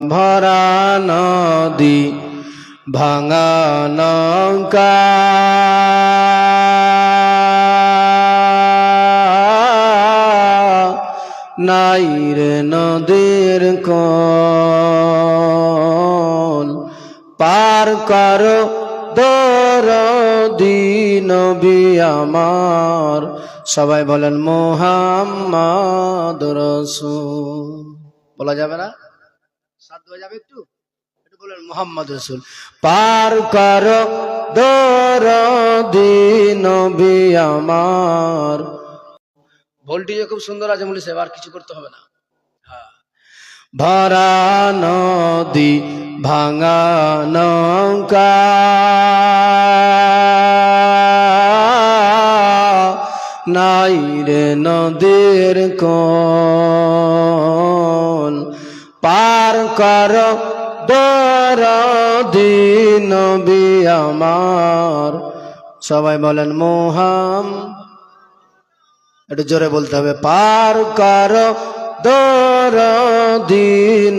ভরা নদী ভাঙা নৌকা। নাই রে নদীর কোন পার কর দরদি নবী আমার। সবাই বলেন মোহাম্মদ রসুল। বলা যাবে না? সাত হয়ে যাবে একটু? বলেন, মোহাম্মদ রসুল। পার কর দরদি নবী আমার। ভোল্টেজ খুব সুন্দর আছে বলি সেবার কিছু করতে হবে না। হ্যাঁ। ভরা নদী, ভাঙা নৌকা। নাই রে নদীর কোন কর নবী আমার? সবাই বলেন, মোহাম। একটু জোরে বলতে হবে, পার কর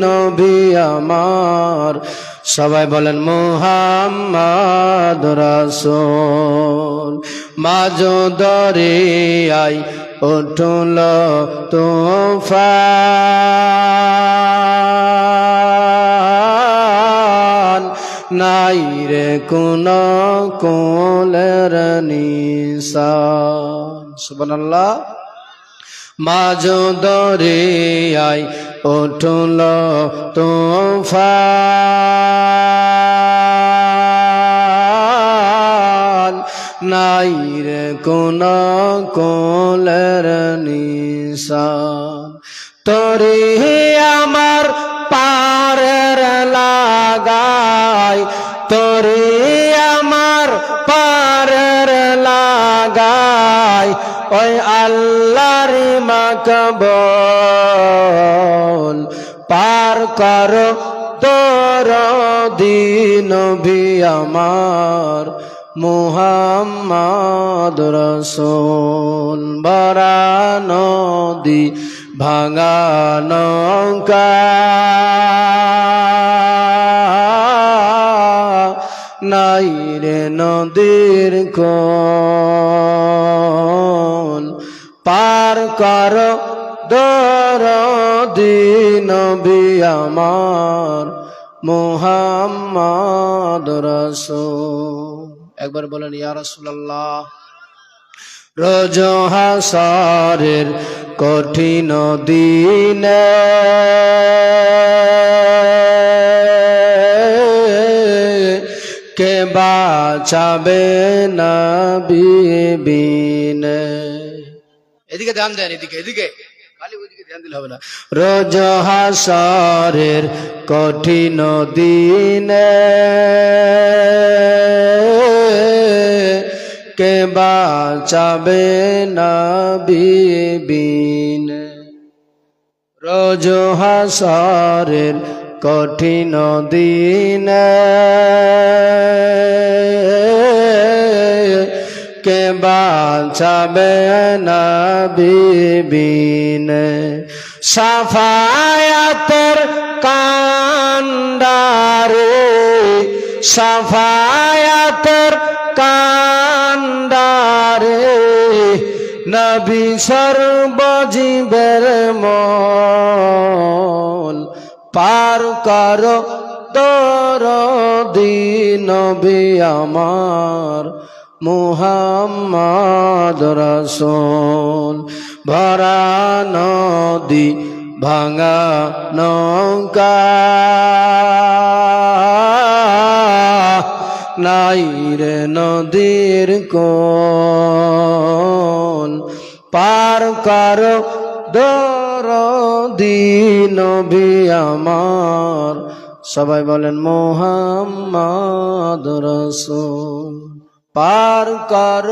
নবী আমার? সবাই বলেন, মোহাম্মদ রাসূল। মাঝো দরে আই উঠল তুফান। কোন কোলের নিশান। সুবহানাল্লাহ। উঠল তুফান। নাই রে কোন কোলের নিশান। তোরে আমার আল্লাহর মাকবল পার কর তোর দিন ভি আমার মুহাম্মদ রসুল। বরা নদী ভাঙা নৌকা। রে নদীর কোন কর দর দিন আমার মুহাম্মদ রসুল। একবার বলেন, ইয়া রাসূলুল্লাহ, রোজ হাসারের কঠিন দিনে কে বাঁচাবে না বিবিনে এদিকে ধ্যান দেন, এদিকে এদিকে। রোজ হাসারের কঠিন দিনে কে বাঁচাবে না বিবিন? রোজ হাসারের কঠিন দিনে কে বাঁচাবে না বিবিন সাফায়াতের কান্ডারে সাফায়াতের কান্ডারে নবী সর্বজীবের মন পার কর তোর দিন আমার মুহাম্মদ রসুল। ভরা নদী ভাঙা নৌকা। নাই রে নদীর কোন পার কর দর দিন আমার। সবাই বলেন মোহাম্মদ রসুল। পার কর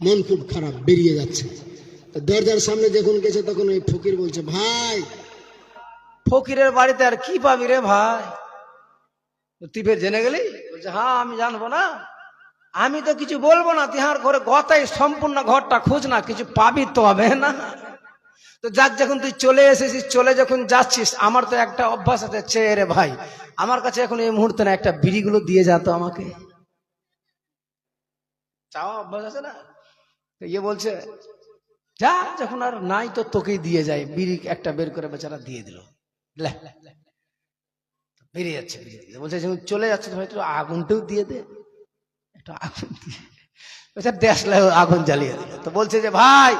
মন খুব খারাপ, বেরিয়ে যাচ্ছে। দরজার সামনে যখন গেছে তখন ওই ফকির বলছে, ভাই! ফকিরের বাড়িতে আর কি পাবি রে ভাই? তুই ফের জেনে গেলি? বলছে হ্যাঁ আমি জানব না। আমি তো কিছু বলব না, তিহার ঘরে গতাই সম্পূর্ণ ঘরটা খোঁজ না, কিছু পাবি তো হবে না? তো যাক, যখন তুই চলে এসেছিস, চলে যখন যাচ্ছিস, আমার তো একটা অভ্যাস আছে চেয়ে রে ভাই, আমার কাছে এখন এই মুহূর্তে না, একটা বিড়িগুলো দিয়ে যাতো আমাকে। চাওয়া অভ্যাস আছে না? ইয়ে বলছে, যা, যখন আর নাই তো তোকেই দিয়ে যায়। বিড়ি একটা বের করে বেচারা দিয়ে দিল। বেরিয়ে যাচ্ছে, বেরিয়ে। বলছে, যখন চলে যাচ্ছে তো ভাই একটু আগুনটাও দিয়ে দে। একটু আগুন দিয়ে দেশলে আগুন জ্বালিয়ে দিল। তো বলছে যে, ভাই,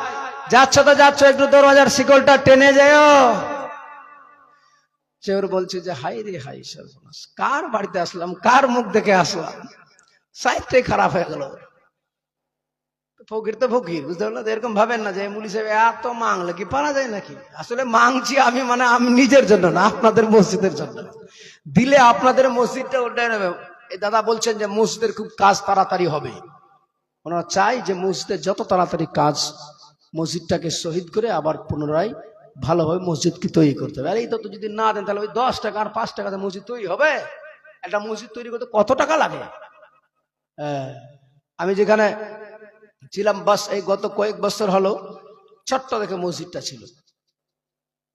যাচ্ছ তো যাচ্ছ, একটু দরওয়াজার শিকলটা টেনে যেও। চোর বলছে যে হাই রে হাই সর্বনাশ, কার বাড়িতে আসলাম, কার মুখ দেখে আসলাম? সাইডটাই খারাপ হয়ে গেল। ফকির তো ফকির, বুঝতে পারল? এরকম ভাবেন না যে মুলি সাহেব এত মাংলে কি পারা যায় নাকি? আসলে মাংছি আমি মানে আমি নিজের জন্য না, আপনাদের মসজিদের জন্য। দিলে আপনাদের মসজিদটা ওটা নেবে দাদা বলছেন যে মসজিদের খুব কাজ তাড়াতাড়ি হবে। ওনারা চাই যে মসজিদের যত তাড়াতাড়ি কাজ মসজিদটাকে শহীদ করে আবার পুনরায় ভালোভাবে মসজিদকে তৈরি করতে হবে। আর এই তো যদি না দেন, তাহলে ওই দশ টাকা আর পাঁচ টাকাতে মসজিদ তৈরি হবে? একটা মসজিদ তৈরি করতে কত টাকা লাগে? আমি যেখানে ছিলাম, বাস এই গত কয়েক বছর হলো ছোট্ট দেখে মসজিদটা ছিল।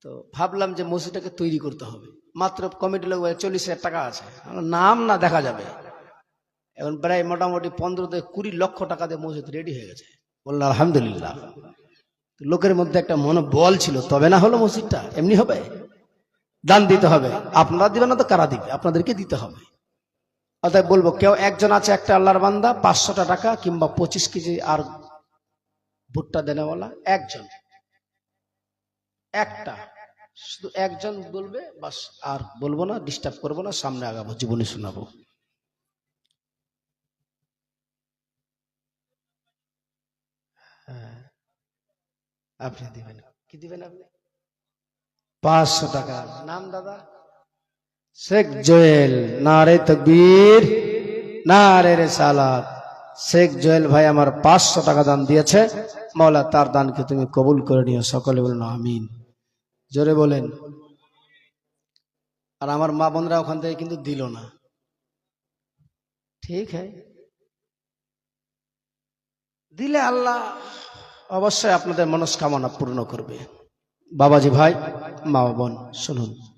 তো ভাবলাম যে মসজিদটাকে তৈরি করতে হবে। মাত্র কমিটি লোক চল্লিশ হাজার টাকা আছে। নাম না দেখা যাবে। এখন প্রায় মোটামুটি পনেরো থেকে কুড়ি লক্ষ টাকা দিয়ে মসজিদ রেডি হয়ে গেছে। বললাম আলহামদুলিল্লাহ। লোকের মধ্যে একটা মনোবল ছিল, তবে না হলো মসজিদটা, এমনি হবে? দান দিতে হবে। আপনারা দিবেন না তো কারা দিবে? আপনাদেরকে দিতে হবে। অতএব বলব, কেউ একজন আছে, একটা আল্লাহর বান্দা, পাঁচশোটা টাকা কিংবা পঁচিশ কেজি আর ভুট্টা দেনেওয়ালা, একজন। একটা। শুধু একজন বলবে, বাস, আর বলব না ডিস্টার্ব করব না, সামনে আগাবো, জীবনে শোনাবো। হ্যাঁ। আপনি দিবেন। কি দিবেন আপনি? পাঁচশো টাকা। নাম দাদা? শেখ জোয়েল, নারে তকবীর, নারে রে সালাত শেখ জোয়েল ভাই আমার পাঁচশো টাকা দান দিয়েছে। মৌলা তার দানকে তুমি কবুল করে নিও। সকলে বলুন, আমিন। জোরে বলেন। আর আমার মা বোনরা ওখান থেকে কিন্তু দিল না। ঠিক হ্যাঁ। দিলে আল্লাহ অবশ্যই আপনাদের মনস্কামনা পূর্ণ করবে। বাবাজি ভাই, মা বোন, শুনুন।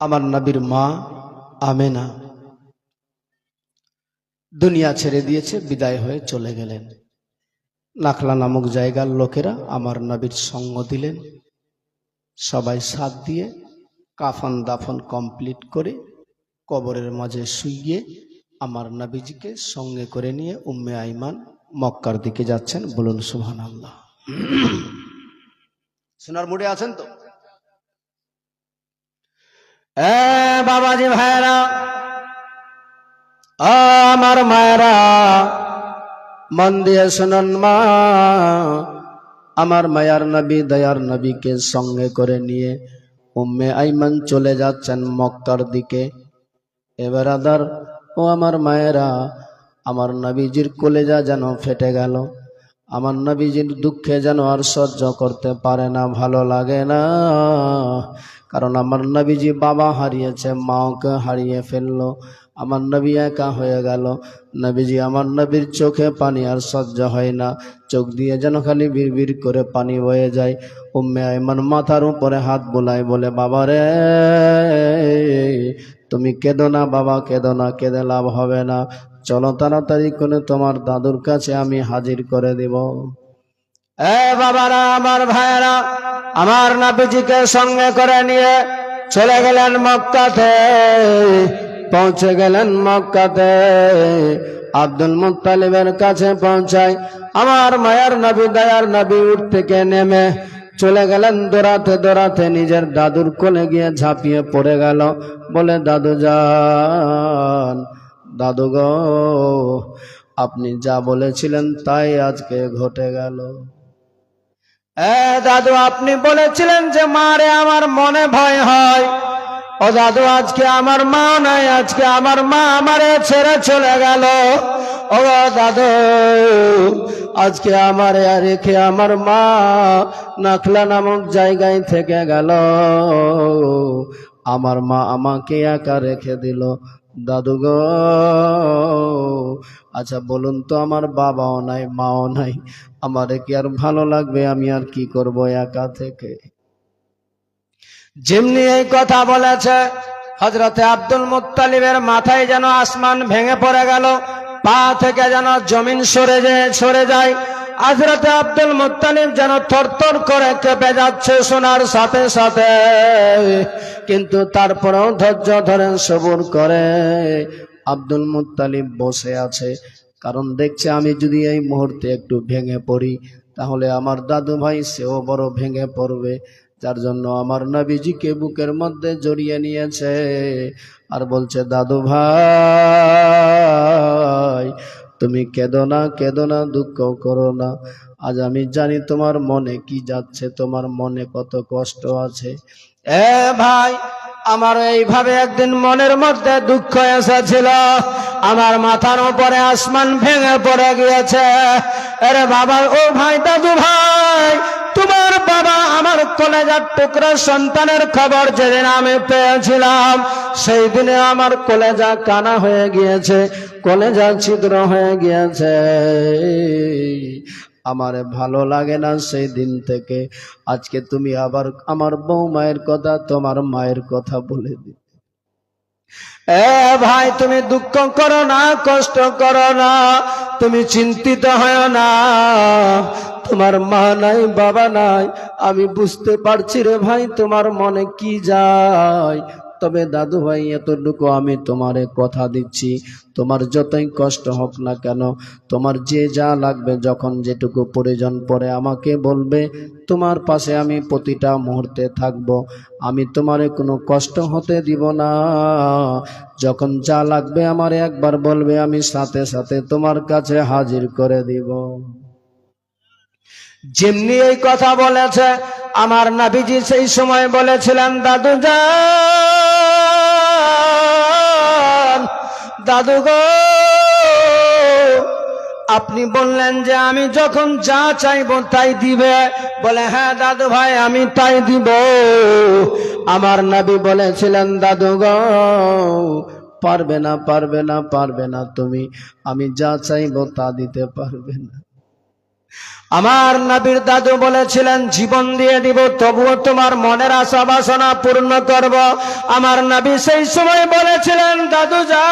আমার নবীর মা আমেনা। দুনিয়া ছেড়ে দিয়েছে, বিদায় হয়ে চলে গেলেন। নাখলা নামক জায়গার লোকেরা আমার নবীর সঙ্গ দিলেন। সবাই সাথ দিয়ে কাফন দাফন কমপ্লিট করে কবরের মাঝে শুইয়ে আমার নবীজিকে সঙ্গে করে নিয়ে উম্মে আইমান মক্কার দিকে যাচ্ছেন। বলুন সুহান আল্লাহ সোনার মুডে আছেন তো? বাবাজি ভাইরা আমার মায়েরা, মন দিয়ে শুনুন মা, আমার মায়ার নবী, দয়ার নবীকে সঙ্গে করে নিয়ে উম্মে আইমান চলে যাচ্ছেন মক্কার দিকে। এবার আদার ও আমার মায়েরা, আমার নবীজির কলেজা যেন ফেটে গেল। আমার নবীজির দুঃখে যেন আর সহ্য করতে পারে না, ভালো লাগে না। কারণ আমার নবীজি বাবা হারিয়েছে মাওকে হারিয়ে ফেলল, আমার নবী একা হয়ে গেল। নবীজি আমার নবীর চোখে পানি আর সহ্য হয় না, চোখ দিয়ে যেন খালি বিড় করে পানি বয়ে যায়। উম্মে আইমান মাথার উপরে হাত বোলায় বলে, বাবা রে, তুমি কেঁদো না, বাবা কেঁদো না, কেঁদে লাভ হবে না। চলো তাড়াতাড়ি করে তোমার দাদুর কাছে আমি হাজির করে দিব। এ বাবারা, আমার ভাইয়েরা, আমার নাবিজিকে সঙ্গে করে নিয়ে চলে গেলেন মক্কাতে। পৌঁছে গেলেন মক্কাতে। আব্দুল মুত্তালিবের কাছে পৌঁছায়। আমার মায়ার নবী, দয়ার নবী উঠ থেকে নেমে চলে গেলেন। দৌড়াতে দৌড়াতে নিজের দাদুর কোলে গিয়ে ঝাঁপিয়ে পড়ে গেল। বলে, দাদু যান দাদু আপনি যা বলেছিলেন তাই আজকে ঘটে গেল। দাদু, আপনি বলেছিলেন যে মারে আমার মনে ভয় হয়। ও দাদু, আজকে আমার মা নাই, আজকে আমার মা আমারে ছেড়ে চলে গেল। ও দাদু, আজকে আমার রেখে আমার মা নাখলা নামক জায়গায় থেকে গেল। আমার মা আমাকে একা রেখে দিল। দাদু গো। আচ্ছা বলুন তো আমার বাবাও নাই, মাও নাই, আমারে কি আর ভালো লাগবে? আমি আর কি করব একা থেকে? যেমনি এই কথা বলেছে হজরতে আব্দুল মুত্তালিবের মাথায় যেন আসমান ভেঙে পড়ে গেল, পা থেকে যেন জমিন সরে যায় সরে যায় হজরতে আব্দুল মুত্তালিব যেন থরথর করে কেঁপে যাচ্ছে শোনার সাথে সাথে। কিন্তু তারপরেও ধৈর্য ধরেন, সবুর করে। আব্দুল মুত্তালিব বসে আছে। কারণ দেখছে আমি যদি এই মুহূর্তে একটু ভেঙে পড়ি, তাহলে আমার দাদু ভাই সেও বড় ভেঙে পড়বে। যার জন্য আমার নবীজিকে বুকের মধ্যে জড়িয়ে নিয়েছে। আর বলছে, দাদু ভাই তুমি কেঁদো না না দুঃখ করো না। আজ আমি জানি তোমার মনে কি যাচ্ছে, তোমার মনে কত কষ্ট আছে। এ ভাই, আমার এইভাবে একদিন মনের মধ্যে দুঃখ এসেছিল। আমার মাথার উপরে আসমান ভেঙে পড়ে গিয়েছে। আরে বাবা, ও ভাই, দাদু ভাই, তোমার আমার কলেজার টুকরা সন্তানের খবর যেদিন আমি পেয়েছিলাম, সেই দিনে আমার কলেজা কানা হয়ে গিয়েছে, কলেজা ছিদ্র হয়ে গিয়েছে। আমার ভালো লাগে না সেই দিন থেকে। আজকে তুমি আবার আমার বউ মায়ের কথা, তোমার মায়ের কথা বলে দি এ ভাই, তুমি দুঃখ করো না, কষ্ট করো না, তুমি চিন্তিত হয় না। তোমার মা নাই, বাবা নাই। আমি বুঝতে পারছি রে ভাই, তোমার মনে কি যায়? তবে দাদু ভাই, এতটুকু আমি তোমারে কথা দিচ্ছি। তোমার যতই কষ্ট হোক না কেন, তোমার যে যা লাগবে, যখন যেটুকু প্রয়োজন পড়ে আমাকে বলবে, তোমার পাশে আমি প্রতিটা মুহূর্তে থাকব। আমি তোমারে কোনো কষ্ট হতে দিব না। যখন যা লাগবে আমারে একবার বলবে, আমি সাথে সাথে তোমার কাছে হাজির করে দিব। যেমনি এই কথা বলেছে, আমার নাবিজি সেই সময় বলেছিলেন, দাদু যান, দাদু গো, আপনি বললেন যে আমি যখন যা চাইব তাই দিবে। বলে হ্যাঁ দাদু ভাই, আমি তাই দিব। আমার নাবি বলেছিলেন, দাদু গো, পারবে না পারবে না পারবে না তুমি। আমি যা চাইব তা দিতে পারবে না। আমার নবীর দাদু বলেছিলেন, জীবন দিয়ে দিব, তবুও তোমার মনের আশা বাসনা পূর্ণ করব। আমার নবী সেই সময় বলেছিলেন, দাদু যান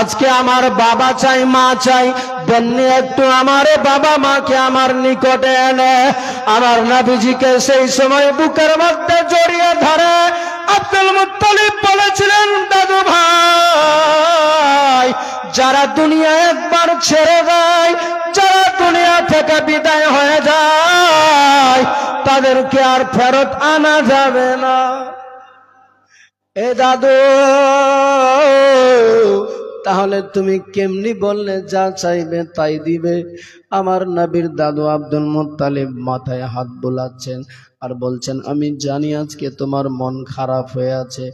আজকে আমার বাবা চাই, মা চাই দেননি একটু আমার বাবা মাকে আমার নিকটে এনে। আমার নবীজিকে সেই সময় বুকের মধ্যে জড়িয়ে ধরে আব্দুল মুত্তালিব বলেছিলেন, দাদু ভাই, যারা দুনিয়া একবার ছেড়ে দেয়। যারা দুনিয়া থেকে বিদায় হয়ে যায়, তাদেরকে আর ফেরত আনা যাবে না। এ দাদু তাহলে তুমি কেমনি বললে, যা চাইবে তাই দিবে। আমার নবীর দাদু আব্দুল মুত্তালিব মাথায় হাত বোলাচ্ছেন আর বলছেন, আমি জানি আজকে তোমার মন খারাপ হয়ে আছে।